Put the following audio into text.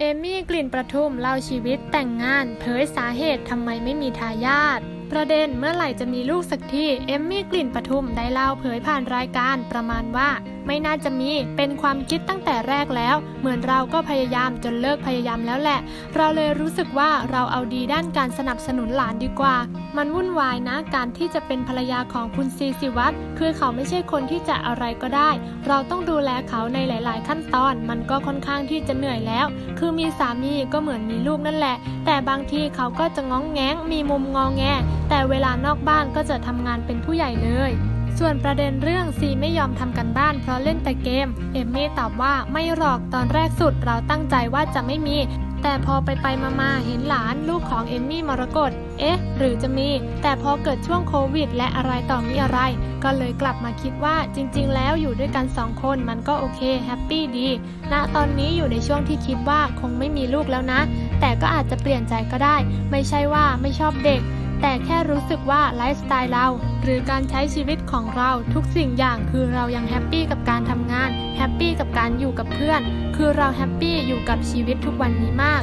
เอมี่กลิ่นประทุมเล่าชีวิตแต่งงานเผยสาเหตุทำไมไม่มีทายาท ประเด็นเมื่อไหร่จะมีลูกสักทีเอมมี่กลิ่นปทุมได้เล่าเผยผ่านรายการประมาณว่าไม่น่าจะมีเป็นความคิดตั้งแต่แรกแล้ว เหมือนเราก็พยายามจนเลิกพยายามแล้วแหละ เราเลยรู้สึกว่าเราเอาดีด้านการสนับสนุนหลานดีกว่า มันวุ่นวายนะการที่จะเป็นภรรยาของคุณซีสิวัตรคือเขาไม่ใช่คนที่จะอะไรก็ได้ เราต้องดูแลเขาในหลาย ๆ ขั้นตอน มันก็ค่อนข้างที่จะเหนื่อยแล้ว คือมีสามีก็เหมือนมีลูกนั่นแหละ แต่บางทีเขาก็จะง้องแง้งมีมุมงองแง แต่เวลานอกบ้านก็จะทำงานเป็นผู้ใหญ่เลย ส่วนประเด็นเรื่องซีไม่ยอมทำกันบ้านเพราะเล่นแต่เกม เอมมี่ตอบว่าไม่หรอกตอนแรกสุดเราตั้งใจว่าจะไม่มี แต่พอไปไปมามาเห็นหลานลูกของเอมมี่มรกตเอ๊ะ หรือจะมี แต่พอเกิดช่วงโควิด และอะไรต่อมีอะไร ก็เลยกลับมาคิดว่าจริง ๆ แล้วอยู่ด้วยกันสองคนมันก็โอเคแฮปปี้ดีณตอนนี้อยู่ในช่วงที่คิดว่าคงไม่มีลูกแล้วนะ แต่ก็อาจจะเปลี่ยนใจก็ได้ ไม่ใช่ว่าไม่ชอบเด็ก แต่แค่รู้สึกว่าไลฟ์สไตล์เรา หรือการใช้ชีวิตของเราทุกสิ่งอย่างคือเรายังแฮปปี้กับการทำงานแฮปปี้กับการอยู่กับเพื่อน คือเราแฮปปี้อยู่กับชีวิตทุกวันนี้มาก